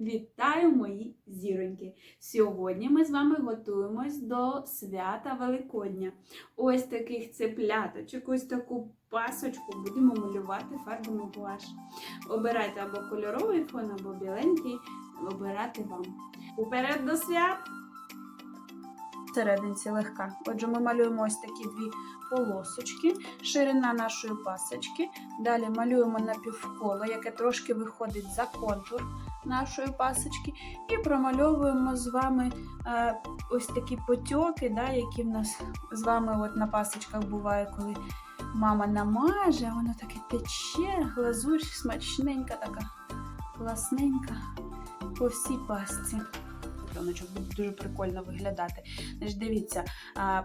Вітаю мої зіроньки! Сьогодні ми з вами готуємось до свята Великодня. Ось таких цепляточок, ось таку пасочку будемо малювати фарбами гуаш. Обирайте або кольоровий фон, або біленький. Обирати вам. Уперед до свят! Серединці легка. Отже, ми малюємо ось такі дві полосочки, ширина нашої пасочки. Далі малюємо напівколо, яке трошки виходить за контур нашої пасочки, і промальовуємо з вами е, ось такі потьоки, да, які в нас з вами от на пасочках буває, коли мама намаже, воно таке тече, глазурь смачненька, така класненька по всій пасці. Тоночок буде дуже прикольно виглядати. Значить, дивіться,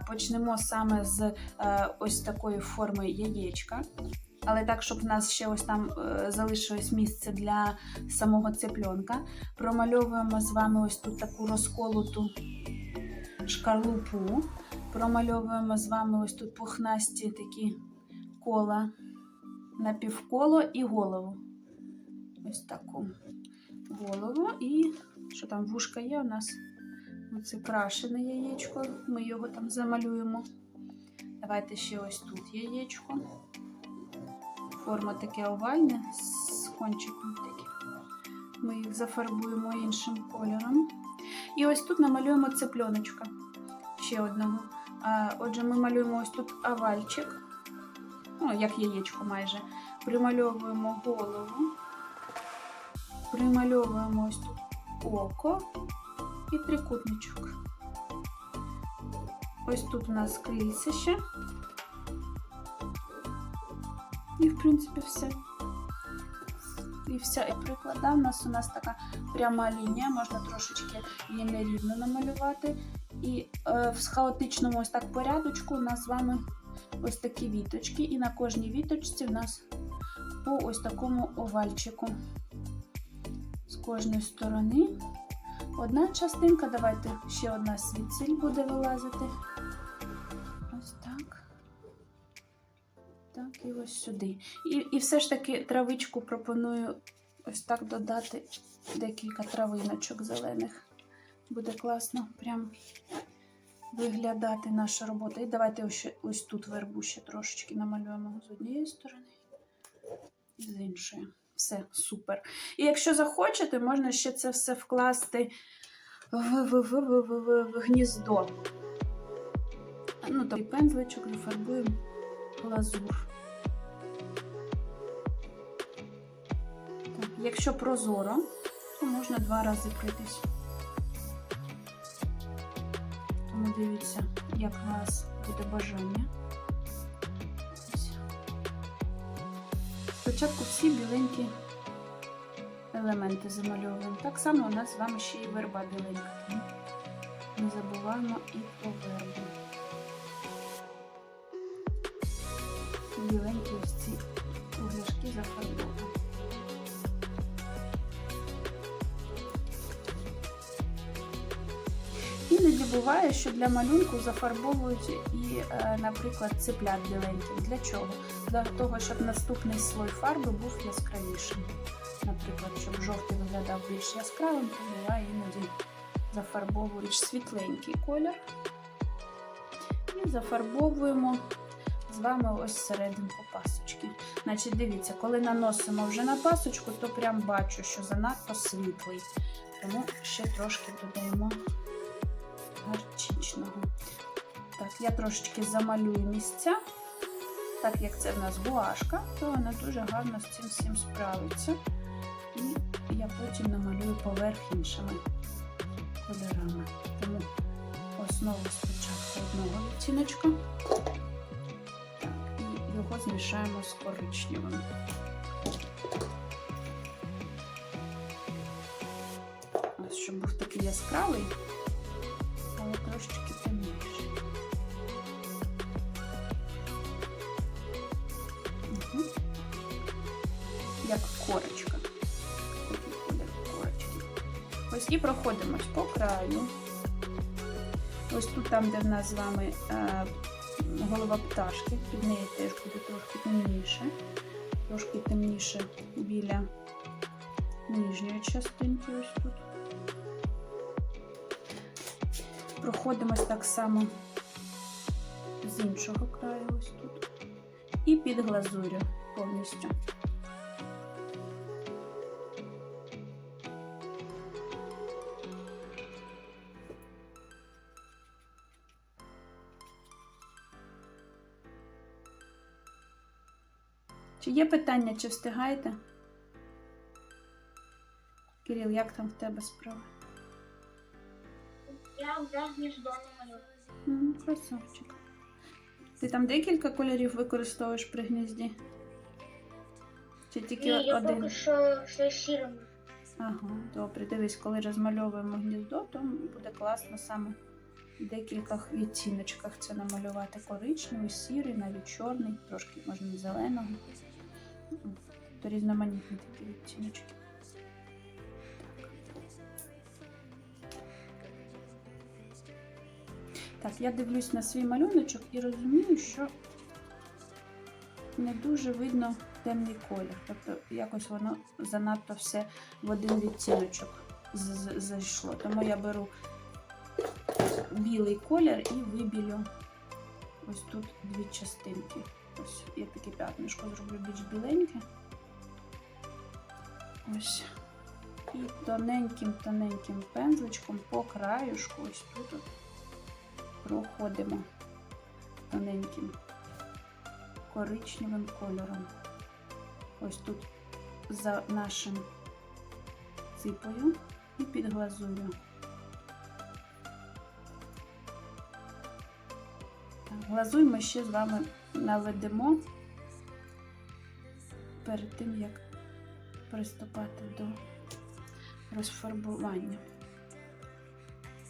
почнемо саме з е, ось такої форми яєчка. Але так, щоб в нас ще ось там е, залишилось місце для самого цепльонка. Промальовуємо з вами ось тут таку розколоту шкарлупу. Промальовуємо з вами ось тут пухнасті такі кола, напівколо і голову. Ось таку голову. І що там вушка є у нас? Оце крашене яєчко. Ми його там замалюємо. Давайте ще ось тут яєчко. Форма таке овальне з кончиком таким. Ми їх зафарбуємо іншим кольором. І ось тут намалюємо цепльоночка ще одного. Отже, ми малюємо ось тут овальчик, ну, як яєчко майже. Примальовуємо голову, примальовуємо ось тут око і трикутничок. Ось тут у нас крильце ще. І, в принципі, все. І вся і приклада. У нас у нас така пряма лінія, можна трошечки її нерівно намалювати. І е, в хаотичному ось так порядочку у нас з вами ось такі віточки. І на кожній віточці в нас по ось такому овальчику. З кожної сторони. Одна частинка, давайте ще одна свіцель буде вилазити. Ось так. Так, і ось сюди. І, і все ж таки травичку пропоную ось так додати декілька травиночок зелених. Буде класно прям виглядати наша робота. І давайте ось, ось тут вербу ще трошечки намалюємо з однієї сторони і з іншої. Все, супер. І якщо захочете, можна ще це все вкласти в, в, в, в, в, в, гніздо. Ну, і пензличок зафарбуємо глазур. Так, якщо прозоро, то можна два рази пройтись. Тому дивіться, як у вас буде бажання. Спочатку всі біленькі елементи замальовуємо. Так само у нас з вами ще і верба біленька. Не забуваємо і про вербу. Біленькі ось ці угляшки зафарбовуємо. Іноді буває, що для малюнку зафарбовують і, е, наприклад, цеплят біленьких. Для чого? Для того, щоб наступний слой фарби був яскравішим. Наприклад, щоб жовтий виглядав більш яскравим, то буває іноді зафарбовуєш світленький колір. І зафарбовуємо з вами ось серединку пасочки. Значить, дивіться, коли наносимо вже на пасочку, то прям бачу, що занадто світлий. Тому ще трошки додаємо гарчичного. Так, я трошечки замалюю місця. Так як це в нас гуашка, то вона дуже гарно з цим всім справиться. І я потім намалюю поверх іншими кольорами. Тому основу спочатку одного відтіночка. Так, і його змішаємо з коричневим. Ось, щоб був такий яскравий, трошечки темніший. Мгм. Як корочка. Ось і проходимось по краю. Ось тут, там, де в нас з вами е, голова пташки, під нею теж буде трошки темніше, трошки темніше біля нижньої частинки ось тут. Проходимось так само з іншого краю ось тут. І під глазурю повністю. Чи є питання, чи встигаєте? Кирил, як там в тебе справа? Гніздо намалюю. Красавчик. Ти там декілька кольорів використовуєш при гнізді? Чи тільки І я один? поки що все сірим. Ага, добре. Дивись, коли розмальовуємо гніздо, то буде класно саме в декілька відтіночках це намалювати коричневий, сірий, навіть чорний, трошки можна зеленого. То різноманітні такі відтіночки. Так, я дивлюсь на свій малюночок і розумію, що не дуже видно темний колір. Тобто якось воно занадто все в один з- зайшло. Тому я беру білий колір і вибілю ось тут дві частинки. Ось я таке п'ятнишко зроблю більш біленьке. Ось. І тоненьким-тоненьким пензличком по краюшку, ось тут от проходимо тоненьким коричневим кольором. Ось тут за нашим ципою і під глазурю. Так, ми ще з вами наведемо перед тим, як приступати до розфарбування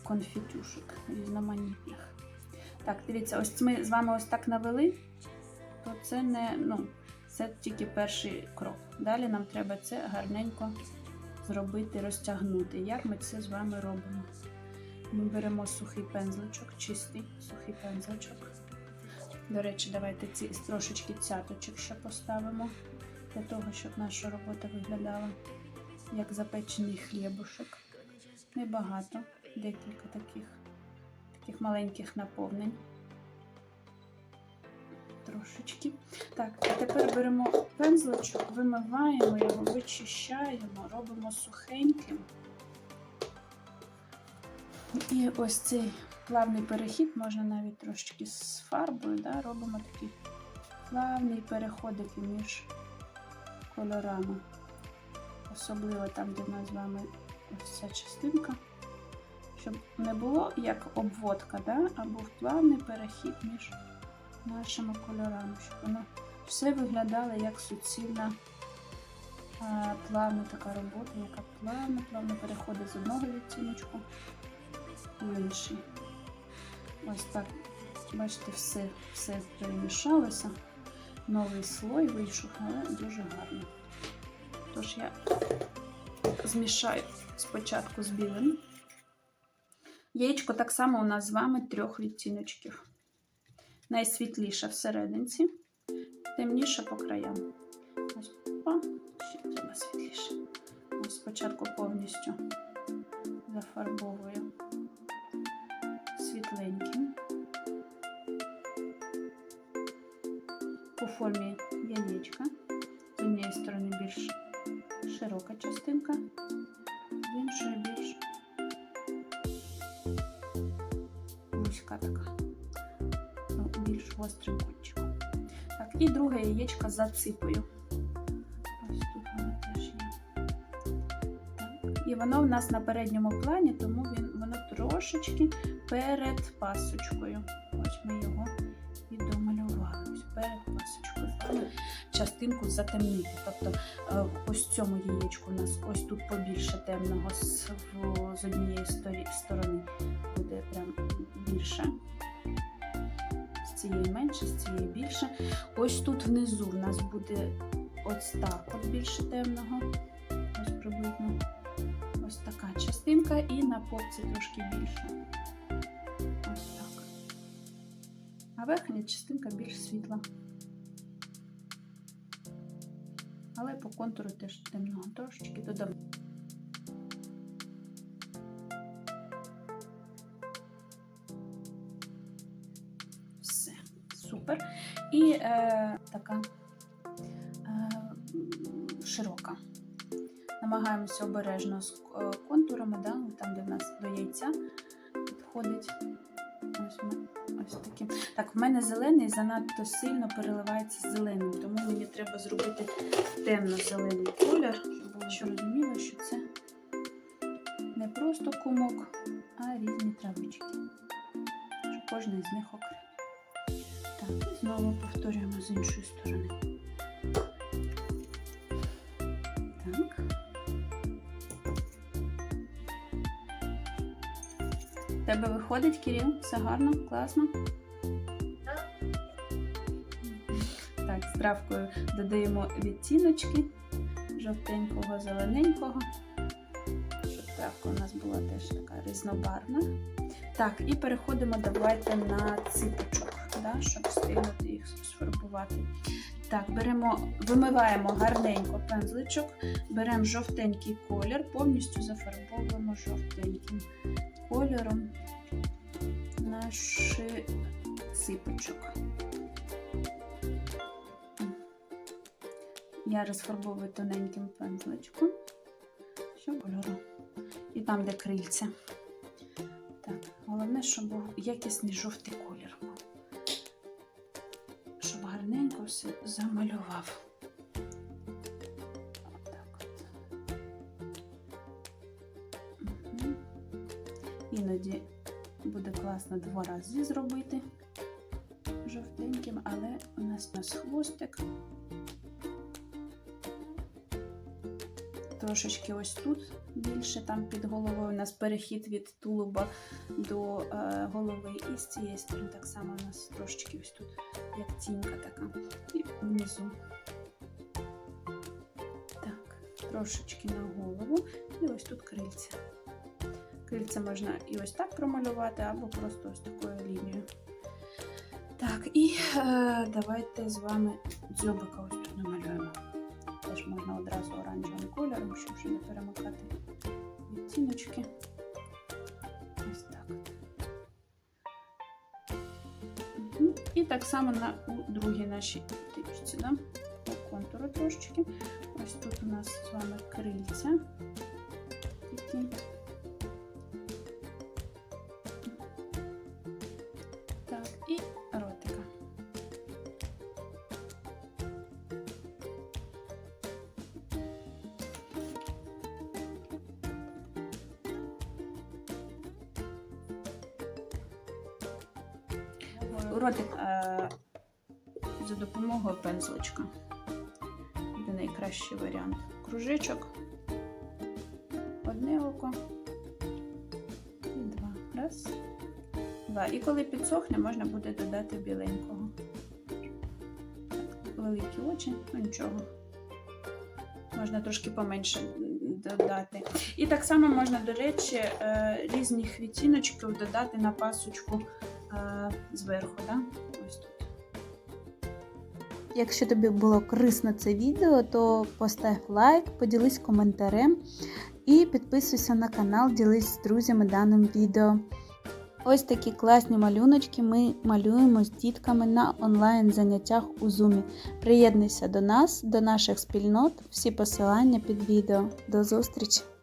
конфітюшок різноманітних. Так, дивіться, ось ми з вами ось так навели, то це не, ну, це тільки перший крок. Далі нам треба це гарненько зробити, розтягнути. Як ми це з вами робимо? Ми беремо сухий пензличок, чистий сухий пензличок. До речі, давайте ці трошечки цяточок ще поставимо, для того, щоб наша робота виглядала як запечений хлібушек. Небагато, декілька таких, таких маленьких наповнень. Трошечки. Так, а тепер беремо пензличок, вимиваємо його, вичищаємо, робимо сухеньким. І ось цей плавний перехід можна навіть трошечки з фарбою, да, робимо такий плавний переходик між кольорами. Особливо там, де в нас з вами ось ця частинка. Щоб не було як обводка, да, а був плавний перехід між нашими кольорами, щоб воно все виглядало як суцільна а, плавна така робота, яка плавно, плавно переходить з одного відтіночку в інший. Ось так, бачите, все, все перемішалося. Новий слой вийшов, але дуже гарно. Тож я змішаю спочатку з білим. Яєчко так само у нас з вами трьох відтіночків. Найсвітліша всерединці, темніша по краям. Ось, о, ще треба світліше. Ось спочатку повністю зафарбовую світленьким. По формі друге яєчко засипаю. Ось. І воно в нас на передньому плані, тому він, воно трошечки перед пасочкою. Ось ми його і домалювали. Ось перед пасочкою. Частинку затемнити. Тобто е, ось цьому яєчку у нас ось тут побільше темного з, з однієї сторони буде прям більше. Цієї менше, з цієї більше. Ось тут внизу в нас буде ось так от більше темного. Ось приблизно ось така частинка, і на попці трошки більше. Ось так. А верхня частинка більш світла. Але по контуру теж темного трошечки додамо. Супер. І е, така е, широка. Намагаємося обережно з е, контурами, да? там, де в нас до яйця підходить. Ось, ось такі. Так, в мене зелений занадто сильно переливається з зеленим, тому мені треба зробити темно-зелений колір, щоб розуміло, що це не просто кумок, а різні травички. Щоб кожна з них окремо. Так, і знову повторюємо з іншої сторони. Так. Тебе виходить, Кирил? Все гарно, класно. Так, з травкою додаємо відтіночки жовтенького, зелененького. Травка у нас була теж така різнобарвна. Так, і переходимо давайте на ципочок, да, щоб встигнути їх сфарбувати. Так, беремо, вимиваємо гарненько пензличок, беремо жовтенький колір, повністю зафарбовуємо жовтеньким кольором наш ципочок. Я розфарбовую тоненьким пензличком, що кольору. І там, де крильця. Так, головне, щоб був якісний жовтий колір. Щоб гарненько все замалював. Отак от. Мгм. Іноді буде класно два рази зробити жовтеньким, але у нас у нас хвостик. Трошечки ось тут більше, там під головою у нас перехід від тулуба до е, голови. І з цієї сторони так само у нас трошечки ось тут, як тінька така. І внизу. Так, трошечки на голову. І ось тут крильця. Крильця можна і ось так промалювати, або просто ось такою лінією. Так, і е, давайте з вами дзьобика ось щоб перемикати відтіночки. Ось так. І так само на у другій нашій тичці, да? по контуру трошечки. Ось тут у нас з вами крильця. Такі. За допомогою пензличка. Буде найкращий варіант. Кружечок, одне око і два. Раз, два. І коли підсохне, можна буде додати біленького. Великі очі, ну нічого. Можна трошки поменше додати. І так само можна, до речі, е, різних відтіночків додати на пасочку е, зверху. Да? Ось тут. Якщо тобі було корисно це відео, то постав лайк, поділись коментарем і підписуйся на канал, ділись з друзями даним відео. Ось такі класні малюночки ми малюємо з дітками на онлайн заняттях у Zoom. Приєднуйся до нас, до наших спільнот, всі посилання під відео. До зустрічі!